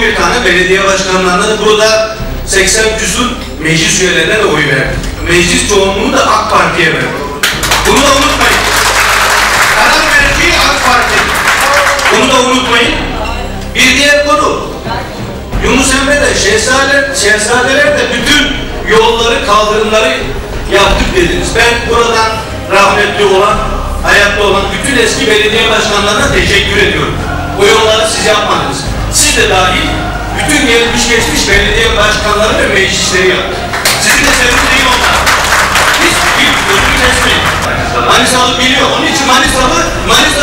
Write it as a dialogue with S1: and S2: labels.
S1: 11 tane belediye başkanlarına da burada 80 küsur meclis üyelerine de oy verdi. Meclis çoğunluğu da AK Parti'ye verdi. Bunu da unutmayın. Karar merci AK Parti. Bunu da unutmayın. Bir diğer konu. Yunus Emre de şehzadeler, şehzadeler de bütün yolları, kaldırımları yaptık dediniz. Ben buradan rahmetli olan, hayatta olan bütün eski belediye başkanlarına teşekkür ediyorum. Bu yolları siz yapmadınız. Siz de dahil bütün gelmiş geçmiş belediye başkanları ve meclisleri yaptı. Sizin de değil onlar. Biz bir gözünü kesmeyin. Manisalı biliyor. Onun için Manisalı, Manisa'da